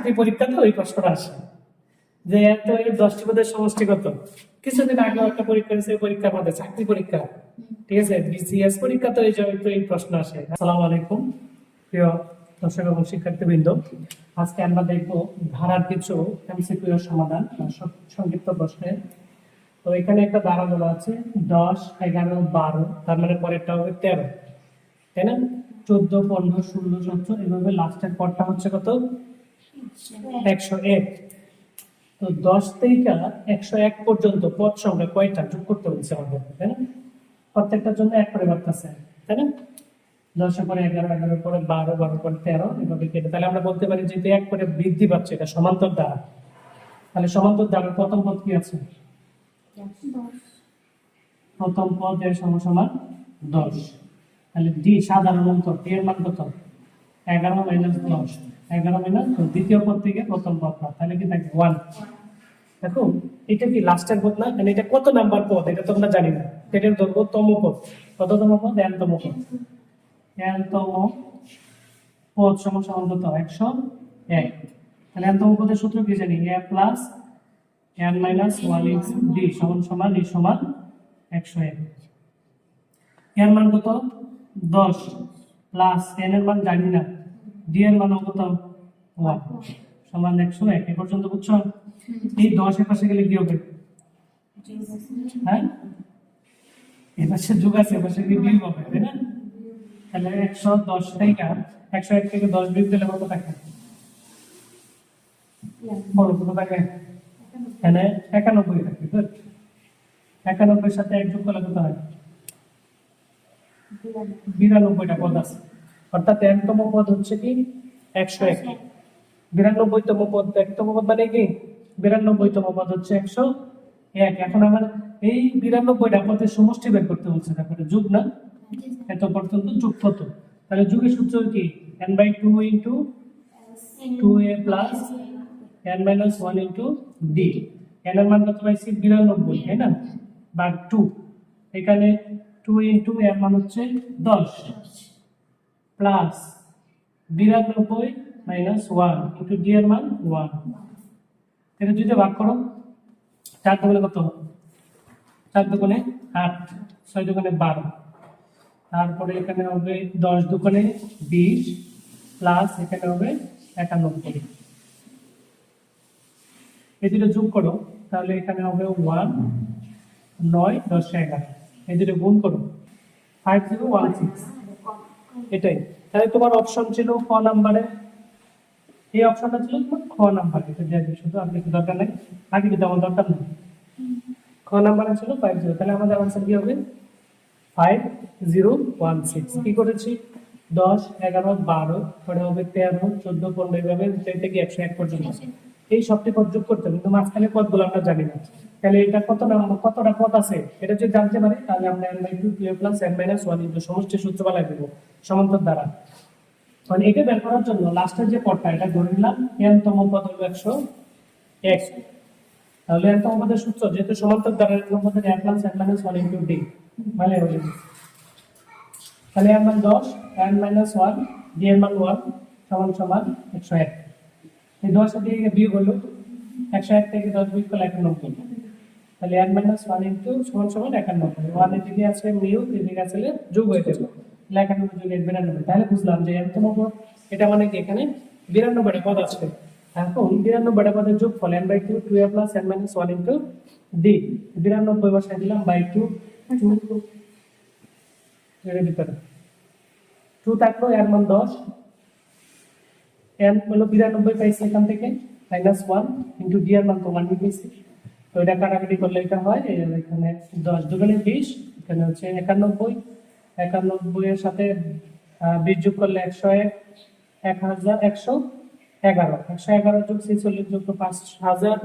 চাকরি পরীক্ষাতে ওই প্রশ্নটা আসে। যে এত দশটি পদের সমষ্টি কত? কিছুদিন আগে একটা পরীক্ষা হয়েছে, ওই পরীক্ষার মধ্যে চাকরি পরীক্ষা। ঠিক আছে? বিসিএস পরীক্ষা তো এই জন্য এই প্রশ্ন আসে। আসসালামু আলাইকুম, প্রিয় দর্শক এবং শিক্ষার্থীবৃন্দ। আজকে আমরা দেখব ধারার কিছু এমসিকিউ সমাধান সংক্ষিপ্ত প্রশ্নের তো এখানে একটা ধারা দেওয়া আছে, দশ, এগারো, বারো, তার মানে পরেরটা হবে তেরো। তাই না? চোদ্দ, পনেরো, ষোলো, সতেরো, এভাবে লাস্টের পরটা হচ্ছে কত? তো দশ থেকে একশো এক পর্যন্ত পদ সংখ্যা কয়টা? যোগ করতে আমাদের, তাই না? প্রত্যেকটার জন্য এক করে তাই না? দশের পরে এগারো এগারো পরে বারো বারো পরে তেরো, এভাবে কেটে। তাহলে আমরা বলতে পারি যে এক করে বৃদ্ধি পাচ্ছে, এটা সমান্তর দ্বারা। তাহলে সমান্তর দ্বারা প্রথম পদ কি আছে? প্রথম পদ এর সমান সমান দশ। তাহলে ডি সাধারণ অন্তর, ডি এর মান কত? এগারো মাইনাস দশ। এগারো মাইনাস দ্বিতীয় পদ থেকে প্রথম পদ না তাহলে কি থাকে ওয়ান দেখো, এটা কি লাস্টের পদ না? মানে এটা কত নাম্বার পদ? এটা তো আমরা জানি না। এটার ধরবো তম পদ। কততম পদ? এনতম পদ। এনতম পদ সমান সমান কত? একশো এক। তাহলে এনতম পদের সূত্র কি জানি? A plus n minus one x d সমান সমান ডি সমান একশো এক। এর মান কত? দশ। প্লাস এন এর মান জানি না। ডি এর কত ওয়ান সমান একশো এক এ পর্যন্ত বুঝছ? এই দশ এর পাশে গেলে কি হবে? হ্যাঁ? এ যোগ আছে এ পাশে বিয়োগ হবে, তাই না? তাহলে একশো দশ থেকে একশো এক থেকে দশ বিয়োগ দিলে কত থাকে? বলো, কত থাকে? এখানে একানব্বই থাকে? একানব্বই সাথে এক যোগ করলে কত হয়? বিরানব্বইটা পদ আছে অর্থাৎ একতম পদ হচ্ছে কি? একশো এক। বিরানব্বইতম পদ একতম পদ মানে কি? বিরানব্বইতম পদ হচ্ছে একশো এক। এখন আমার এই বিরানব্বইটা পদের সমষ্টি বের করতে বলছে তারপরে যুগ না? এত পর্যন্ত যুগ কত? তাহলে যুগের সূত্র কি? N by two into two a plus n minus one into d n এর মান কত পাইছি? বিরানব্বই, তাই না? বা টু এখানে টু ইন্টু এর মান হচ্ছে দশ। প্লাস বিরানব্বই মাইনাস ওয়ান ইন্টু ডি এর মান ওয়ান এটা যদি ভাগ করো, চার দোকানে কত চার দোকানে আট, ছয় দোকানে বারো। তারপরে এখানে হবে দশ দোকানে বিশ প্লাস এখানে হবে একানব্বই। এই দুটো যোগ করো, তাহলে এখানে হবে ওয়ান নয়, দশ, এগারো। এই দুটো গুণ করো ফাইভ জিরো ওয়ান সিক্স এটাই। তাহলে তোমার অপশন ছিল ক নাম্বারে এই অপশনটা ছিল তোমার খ নাম্বার এটা দেওয়া শুধু আপনি কি দরকার নেই। আগে কিন্তু আমার দরকার নেই। খ নাম্বারে ছিল ফাইভ জিরো তাহলে আমাদের আনসার কি হবে? ফাইভ জিরো ওয়ান সিক্স কি করেছি? দশ, এগারো, বারো। পরে হবে তেরো, চোদ্দ, পনেরো। এইভাবে থেকে একশো এক পর্যন্ত। এই সবটি পদ যোগ করতে হবে। কিন্তু মাঝখানে পদগুলো আমরা জানি না। তাহলে এটা কত নাম্বার কতটা পদ আছে? এটা যদি জানতে পারি, তাহলে আমরা n by two two plus n minus one into সমষ্টি সূত্র বালাই দেবো সমান্তর দ্বারা। মানে এটা বের করার জন্য লাস্টের যে পদটা, এটা ধরে নিলাম এন তম পদ হলো একশো এক তাহলে এন তম পদের সূত্র যেহেতু সমান্তর দ্বারা এন পদের plus n minus one into d মানে যাবে তাহলে এর মান দশ এন মাইনাস ওয়ান ডি এর মান ওয়ান সমান সমান একশো এক। এই দশ দিয়ে বিয়োগ হলো একশো এক থেকে দশ বিয়োগ করলে একানব্বই। তাহলে এন মাইনাস ওয়ান ইন্টু সমান সমান একানব্বই। ওয়ান এদিকে আছে মিউ এদিকে আছে যোগ হয়ে যাবে। তাহলে একানব্বই যোগ এক বিরানব্বই। তাহলে বুঝলাম যে এতম পদ এটা মানে এখানে বিরানব্বইটা পদ আছে। এখন বিরানব্বইটা পদের যোগ ফল n by two two a plus n minus one into d বিরানব্বই বসাই দিলাম বাই টু টু এর ভিতরে। টু থাকল এর মান দশ এন হলো বিরানব্বই পাইছি এখান থেকে মাইনাস ওয়ান ইন্টু ডি এর মান তো ওয়ান তো এটা কাটাকাটি করলে এটা হয় এখানে দশ দুগুণে বিশ, এখানে হচ্ছে একানব্বই। একানব্বই এর সাথে বিশ যোগ করলে একশো এক এক হাজার একশো এগারো। একশো এগারো যোগ ছেচল্লিশ যোগ পাঁচ হাজার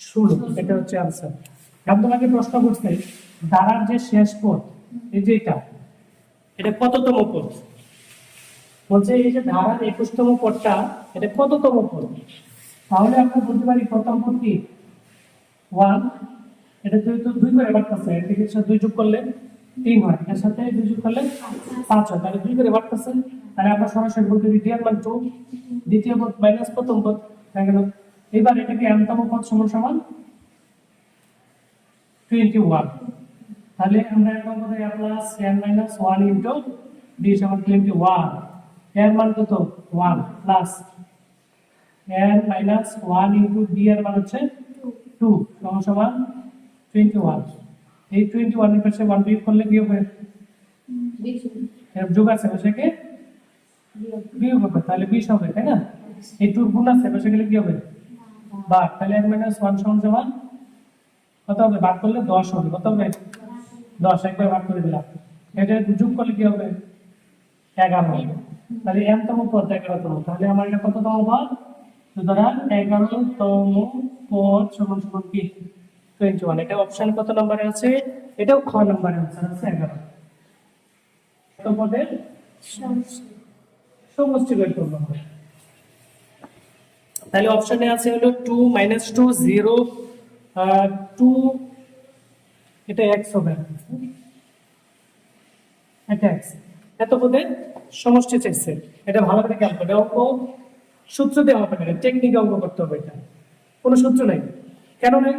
ষোলো, এটা হচ্ছে আনসার আমি তোমাকে প্রশ্ন করতে দ্বারার যে শেষ পদ এই যে এটা এটা কততম পদ বলছে এই যে ধারার একুশতম পদটা, এটা কততম পদ? তাহলে আমরা বলতে পারি প্রথম পদ কি ওয়ান এটা দুই তো দুই করে বাড়তেছে সাথে দুই যোগ করলে তিন হয়, এর সাথে দুই যোগ করলে পাঁচ হয়, তাহলে দুই করে বাড়তেছে তাহলে আমরা সরাসরি বলতে পারি মান টু দ্বিতীয় পদ মাইনাস প্রথম পদ, হয়ে গেল। এবার এটাকে এমতম পদ সমান সমান টোয়েন্টি ওয়ান তাহলে আমরা এরকম a plus n minus one into d সমান টোয়েন্টি ওয়ান এর মান কত? One plus n minus one into d এর মান হচ্ছে টু সমান সমান টোয়েন্টি ওয়ান এই টোয়েন্টি ওয়ানের পাশে ওয়ান বিয়োগ করলে কি হবে? এর যোগ আছে সেটাকে বিয়োগ হবে, তাহলে বিশ হবে, তাই না? এই টুর গুণ আছে, বসে গেলে কি হবে? ভাগ তাহলে এক মাইনাস ওয়ান সমান সমান কত হবে? ভাগ করলে দশ হবে, কত হবে? দশ, একবার ভাগ করে দিলাম। এটা যোগ করলে কি হবে? এগারো হবে। তাহলে এম তম পদ এগারোতম তাহলে আমার এটা কততম পদ? সুতরাং এগারোতম পদ সমান সমান কি? টোয়েন্টি ওয়ান এটা অপশন কত নম্বরে আছে? এটাও খ নম্বরে অপশন আছে, এগারো। কত পদের? সমষ্টি। বের করব তাহলে অপশনে আছে হলো two minus two zero two এটা এক্স হবে। এটা এক্স এত পদে সমষ্টি চাইছে। এটা ভালো করে খেয়াল করবে অঙ্ক সূত্র দেওয়া হবে না টেকনিক অঙ্ক করতে হবে এটা। কোনো সূত্র নাই। কেন নাই?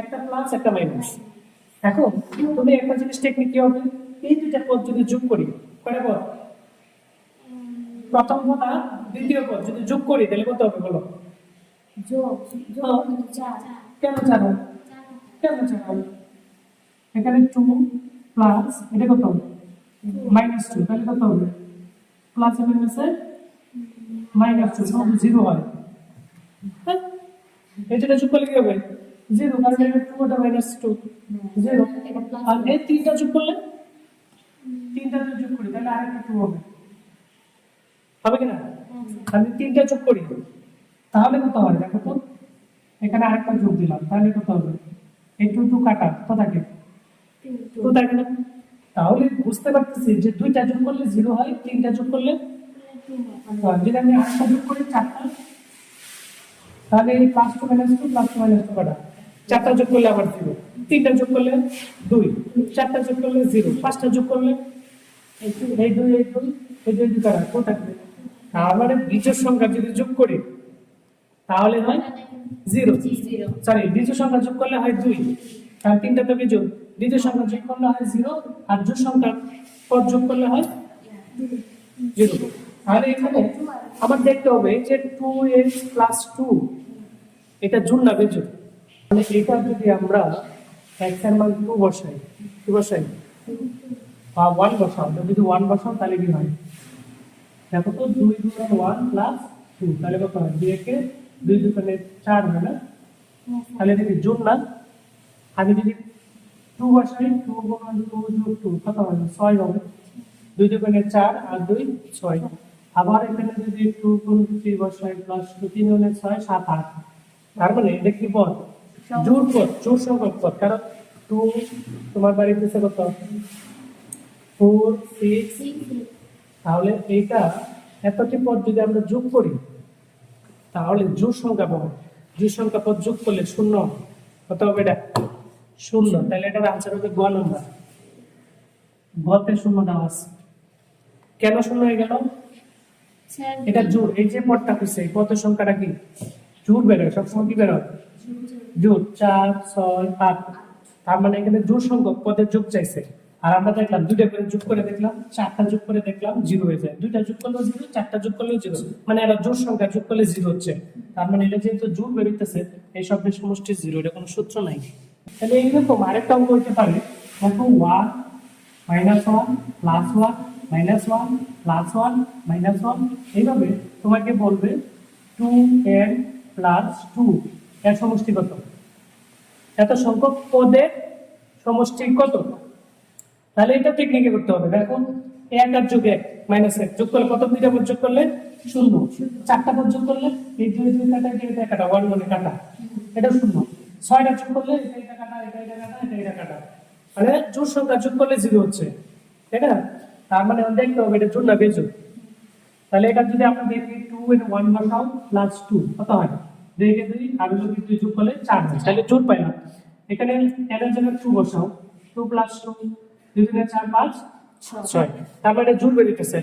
একটা প্লাস একটা মাইনাস এখন তুমি একটা জিনিস টেকনিক কি হবে? এই দুইটা পদ যদি যোগ করি কয়টা পদ? প্রথম পদ আর দ্বিতীয় পদ যদি যোগ করি তাহলে কত হবে বলো? কেন জানো কেন জানো এখানে টু প্লাস এটা কত? মাইনাস টু তাহলে কত হবে? প্লাস মাইনাসে মাইনাস টু সব জিরো হয়। হ্যাঁ? এই যেটা যোগ করলে কি হবে? জিরো কারণ এটা টু ওটা মাইনাস টু জিরো আর এই তিনটা যোগ করলে? তিনটা যদি যোগ করি তাহলে আরেকটা টু হবে। হবে কিনা আমি তিনটা যোগ করি। তাহলে কত হয় দেখো তো এখানে আরেকটা যোগ দিলাম তাহলে কত হবে? এই টু টু কাটা কত থাকে টু থাকে না তাহলে বুঝতে পারতেছি যে দুইটা যোগ করলে জিরো হয় তিনটা যোগ করলে যদি আমি আরেকটা যোগ করি চারটা তাহলে এই plus two minus two plus two minus two কাটা। চারটা যোগ করলে আবার জিরো তিনটা যোগ করলে দুই। চারটা যোগ করলে জিরো পাঁচটা যোগ করলে এই দুই এই দুই এই দুই দুই কাটা। থাকবে তার মানে বীজের সংখ্যা যদি যোগ করি তাহলে হয় জিরো সরি দ্বিতীয় সংখ্যা যোগ করলে হয় দুই। কারণ তিনটা তো বিজোড় দ্বিতীয় সংখ্যা যোগ করলে হয় জিরো আর জোড় সংখ্যা পদ যোগ করলে হয় জিরো তাহলে এখানে আমার দেখতে হবে যে টু এক্স প্লাস টু এটা জোড় না বিজোড় মানে এটা যদি আমরা এক্সের মান টু বসাই, কি বসাই? বা ওয়ান বসাও, যদি ওয়ান বসাও, তাহলে কি হয়? দেখো তো দুই দুগুণ ওয়ান প্লাস টু তাহলে কত হয়? দুই একে দুই দুগুণে চার হয় না? তাহলে দেখি জুন না। আমি যদি টু বসাই টু গুণ টু যোগ টু কত হবে? ছয় হবে। দুই দুগুণে চার আর দুই ছয়। আবার এখানে যদি টু গুণ থ্রি বসাই প্লাস টু তিন গুণে ছয়, সাত, আট। তার মানে এটা কি পদ? জোর পদ, জোর সংখ্যক পদ। কারণ টু তোমার বাড়িতে কত? ফোর সিক্স তাহলে এইটা এতটি পদ যদি আমরা যোগ করি, তাহলে জোর সংখ্যা পাবো। জোর সংখ্যা পদ যোগ করলে শূন্য। কত হবে এটা? শূন্য তাহলে এটার আনসার হবে গ নম্বর গতে শূন্য দেওয়া আছে। কেন শূন্য হয়ে গেল? এটা জোর এই যে পদটা হচ্ছে এই পদের সংখ্যাটা কি? জোর বেরোয় সবসময় কি বেরোয়? জোর চার ছয় আট। তার মানে এখানে জোর সংখ্যক পদের যোগ চাইছে। আর আমরা দেখলাম দুইটা করে যোগ করে দেখলাম চারটা যোগ করে দেখলাম জিরো হয়ে যায়। দুইটা যোগ করলেও জিরো চারটা যোগ করলেও জিরো। মানে এরা জোর সংখ্যা যোগ করলে জিরো হচ্ছে। তার মানে এটা যেহেতু জোর বেরোতেছে এই শব্দের সমষ্টি জিরো এটা কোনো সূত্র নাই। তাহলে এইরকম আরেকটা অঙ্ক হতে পারে। অঙ্ক one minus one plus one minus one plus one minus one এইভাবে তোমাকে বলবে টু এন প্লাস টু এর সমষ্টি কত? এত সংখ্যক পদের সমষ্টি কত? তাহলে এটা টেকনিকে করতে হবে। দেখো, এক আর যোগ এক মাইনাস এক। যোগ করলে কত? দুইটা পদ যোগ করলে শূন্য। চারটা পদ যোগ করলে এই দুই দুই কাটা এটা কাটা। ওয়ান মানে কাটা। এটা শূন্য। ছয়টা যোগ করলে এটা এটা কাটা এটা এটা কাটা এটা এটা কাটা। মানে জোর সংখ্যা যোগ করলে জিরো হচ্ছে। তাই না? তার মানে দেখতে হবে এটা জোর না বেজোর তাহলে এটা যদি আমরা দেখি টু এর ওয়ান বসাও প্লাস টু কত হয়? দুই কে দুই আর যদি দুই যোগ করলে চার হয়। তাহলে জোর পাই না এখানে এর জায়গায় টু বসাও। টু প্লাস টু দুই দুই চার পাঁচ ছয়। তার মানে জোর বেরিতেছে।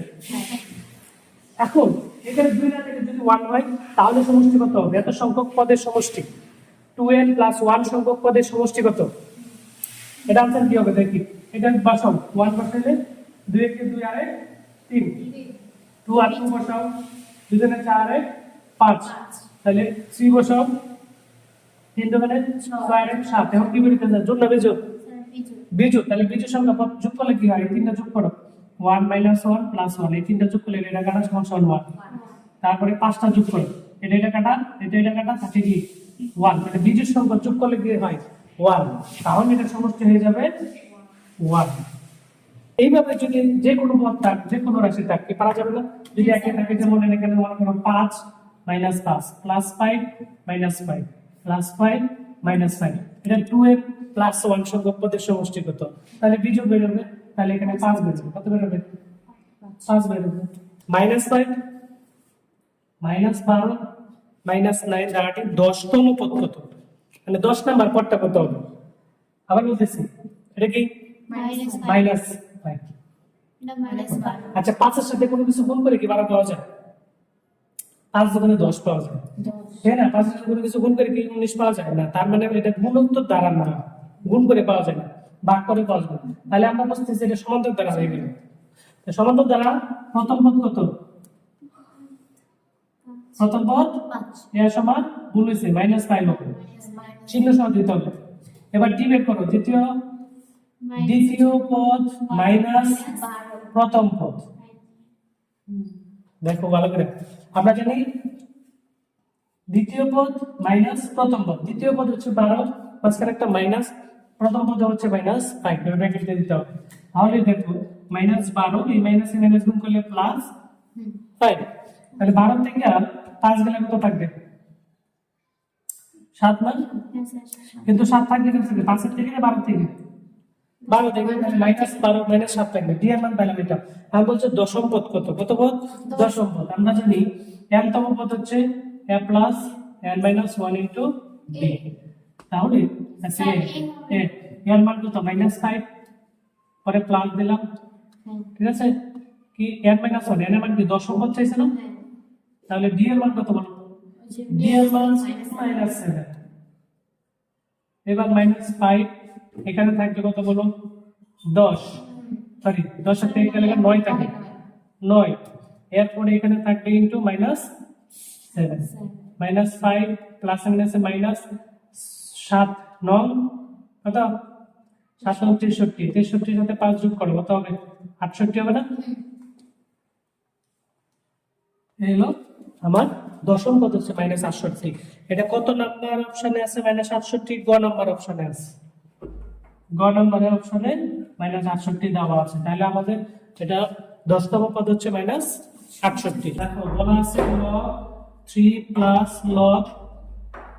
এখন এখানে দুই না থেকে যদি যদি ওয়ান হয় তাহলে সমষ্টি কত হবে? এত সংখ্যক পদের সমষ্টি। টু প্লাস ওয়ান সংখ্যক পদের সমষ্টি কত? এটা আনসার কি হবে দেখি। এটা বসাও। ওয়ান বসাইলে দুই একে দুই আরে তিন। টু আর টু বসাও। দুজনে চার এক পাঁচ। তাহলে থ্রি বসাও। তিন দোকানে ছয় এক সাত। এখন কি বেরিতে যায় জোর না বেজো বিজু তাহলে বিজু সংখ্যা পদ যোগ করলে কি হয়? এই তিনটা যোগ করো। One minus one plus one এই তিনটা যোগ করলে এটা কাটা সমান সমান ওয়ান তারপরে পাঁচটা যোগ করো। এটা এটা কাটা, এটা এটা কাটা থাকে কি ওয়ান মানে বিজুর সংখ্যা যোগ করলে কি হয়? ওয়ান তাহলে এটা সমষ্টি হয়ে যাবে ওয়ান এইভাবে যদি যে কোনো পদ থাক যে কোনো রাশি থাক পারা যাবে না। যদি একে থাকে যেমন এখানে মনে করো পাঁচ মাইনাস পাঁচ plus five minus five plus five minus five এটা টু এর প্লাস ওয়ান সংখ্যক পদের সমষ্টি কত? তাহলে বিজোগ বেরোবে তাহলে এখানে পাঁচ বেরোবে কত বেরোবে পাঁচ বেরোবে মাইনাস ফাইভ মাইনাস বারো মাইনাস নাইন দ্বারাটি দশতম পদ কত? মানে দশ নাম্বার পদটা কত হবে? আবার বলতেছি এটা কি? মাইনাস আচ্ছা পাঁচের সাথে কোনো কিছু গুণ করে কি বারো পাওয়া যায়? পাঁচ দোকানে দশ পাওয়া যায়। তাই না? পাঁচের সাথে কোনো কিছু গুণ করে কি উনিশ পাওয়া যায়? না তার মানে এটা গুণোত্তর দ্বারা না। গুণ করে পাওয়া যায় না। ভাগ করে পাওয়া যায় তাহলে আমরা বুঝতেছি এটা সমান্তর দ্বারা হয়ে গেল। সমান্তর দ্বারা প্রথম পদ কত? প্রথম পদ? এর সমান গুণ হয়েছে মাইনাস ফাইভ হবে। চিহ্ন সহ দিতে হবে। এবার ডি বের করো দ্বিতীয় দ্বিতীয় পদ মাইনাস প্রথম পদ। দেখো ভালো করে। আমরা জানি দ্বিতীয় পদ মাইনাস প্রথম পদ। দ্বিতীয় পদ হচ্ছে বারো মাঝখানে একটা মাইনাস প্রথম পদ হচ্ছে মাইনাস ফাইভ ব্র্যাকেট দিয়ে দিতে হবে। তাহলে দেখো মাইনাস বারো এই মাইনাস মাইনাস গুণ করলে প্লাস ফাইভ তাহলে বারো থেকে পাঁচ গেলে কত থাকবে? সাত না? কিন্তু সাত থাকবে কিন্তু পাঁচের থেকে না বারো থেকে? বারো থেকে মাইনাস বারো মাইনাস সাত থাকবে। ডি এর মান পেলাম এটা। আর বলছে দশম পদ কত? কত পদ? দশম পদ। আমরা জানি এন তম পদ হচ্ছে a plus n minus one into d তাহলে এর মান কত? মাইনাস ফাইভ পরে প্লাস দিলাম। ঠিক আছে? কি? এন মাইনাস ওয়ান এন এর মান কি? দশম পদ চাইছে না? তাহলে ডি এর মান কত বলো। ডি এর মান মাইনাস সেভেন এবার মাইনাস ফাইভ এখানে থাকবে কত বলো? দশ। সরি দশের থেকে গেলে নয় থাকে। নয়। এরপরে এখানে থাকবে into minus seven minus five plus মাইনাসে মাইনাস সাত নং কত? সাত নং তেষট্টি। তেষট্টির সাথে পাঁচ যোগ করো কত হবে? আটষট্টি হবে না? এই হলো আমার দশম পদ হচ্ছে মাইনাস আটষট্টি। এটা কত নাম্বার অপশানে আছে? মাইনাস আটষট্টি, গ নাম্বার অপশানে আছে। গ নম্বরের অপশানে মাইনাস আটষট্টি দেওয়া আছে। তাহলে আমাদের এটা দশতম পদ হচ্ছে মাইনাস আটষট্টি। দেখো, বলা আছে log three plus log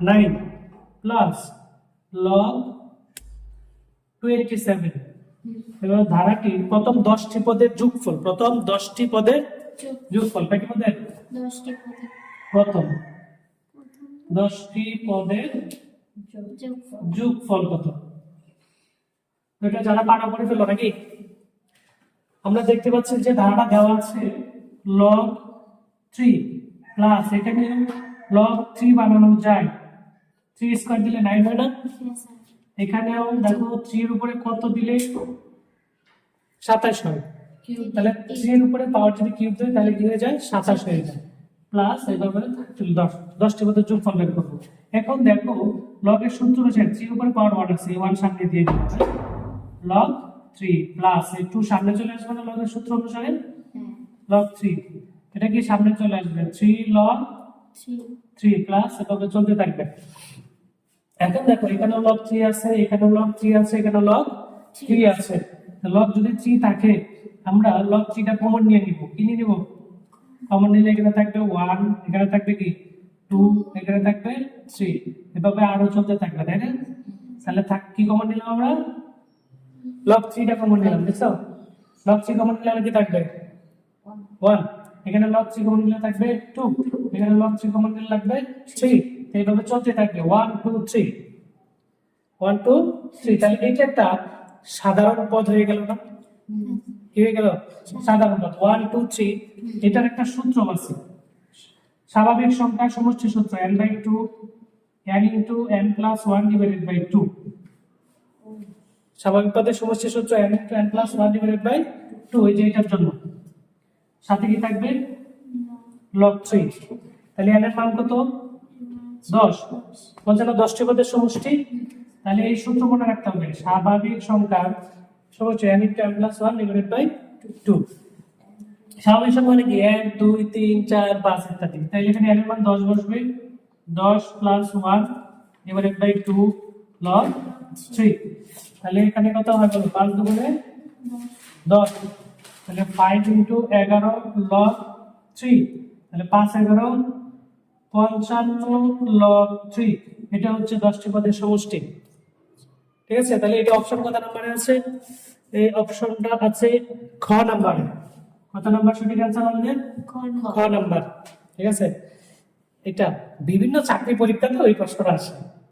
nine plus log twenty seven এবার ধারাটি প্রথম দশটি পদের যোগফল, প্রথম দশটি পদের যোগফল কয়টি পদের প্রথম। দশটি পদের যোগফল। কত? এটা যারা পাঠা করে ফেলো নাকি? আমরা দেখতে পাচ্ছি যে ধারাটা দেওয়া আছে লগ থ্রি প্লাস এখানে লগ থ্রি বানানো যায়। থ্রি স্কোয়ার দিলে নাইন হয় না? এখানেও দেখো থ্রির উপরে কত দিলে? সাতাশ হয়। তাহলে থ্রির উপরে পাওয়ার যদি কিউব দেয় তাহলে কি হয়ে যায়? সাতাশ হয়ে যায়। প্লাস এইভাবে দশ। দশটির মধ্যে যোগফল বের করব। এখন দেখো লগের সূত্র অনুসারে থ্রির উপরে পাওয়ার ওয়ান আছে ওয়ান সামনে দিয়ে দিতে হবে লগ থ্রি প্লাস এই টু সামনে চলে আসবে না লগের সূত্র অনুসারে? লগ থ্রি এটা কি সামনে চলে আসবে? থ্রি লগ থ্রি প্লাস এভাবে চলতে থাকবে। এখন দেখো এখানে লগ থ্রি আছে এখানে লগ থ্রি আছে এখানে লগ থ্রি আছে। লগ যদি থ্রি থাকে আমরা লগ থ্রিটা কমন নিয়ে নিব। কি নিয়ে নিব? কমন নিলে এখানে থাকবে ওয়ান এখানে থাকবে কি? টু এখানে থাকবে থ্রি এভাবে আরও চলতে থাকবে, তাই না? তাহলে থাক, কি কমন নিলাম আমরা? লগ থ্রিটা কমন নিলাম, বুঝছ? লগ থ্রি কমন নিলে কি থাকবে? ওয়ান এখানে লগ থ্রি কমন নিলে থাকবে টু এখানে লগ থ্রি কমন নিলে লাগবে থ্রি এইভাবে চলতে থাকবে। One two three one two three তাহলে এইটা একটা সাধারণ পদ হয়ে গেল না? হয়ে গেল? ওয়ান টু থ্রি এটার একটা সূত্র আছে স্বাভাবিক সংখ্যার সমষ্টি সূত্র, n by two n into n plus one divided by two স্বাভাবিক পদের সমষ্টি সূত্র, n into n plus one divided by two এই যে এটার জন্য। সাথে কি থাকবে? লগ থ্রি তাহলে n এর মান কত? দশ। বলছে না, দশটি পদের সমষ্টি? তাহলে এই সূত্র মনে রাখতে হবে, স্বাভাবিক সংখ্যার সমষ্টি n into n plus one divided by two স্বাভাবিক সংখ্যা মানে কি এক দুই তিন চার পাঁচ ইত্যাদি তাই এখানে এর মান দশ বসবে দশ plus one divided by two log three তাহলে এখানে কত হয় বলো পাঁচ দুগুণে দশ। তাহলে ফাইভ ইন্টু এগারো লগ থ্রি তাহলে পাঁচ এগারো, পঞ্চান্ন লগ থ্রি এটা হচ্ছে দশটি পদের সমষ্টি। ঠিক আছে? তাহলে এটা অপশন কত নাম্বারে আছে? এই অপশনটা আছে খ নাম্বারে কত নাম্বার সঠিক অ্যান্সার আমাদের খ নাম্বার ঠিক আছে? এটা বিভিন্ন চাকরি পরীক্ষাতে ওই প্রশ্নটা আসে।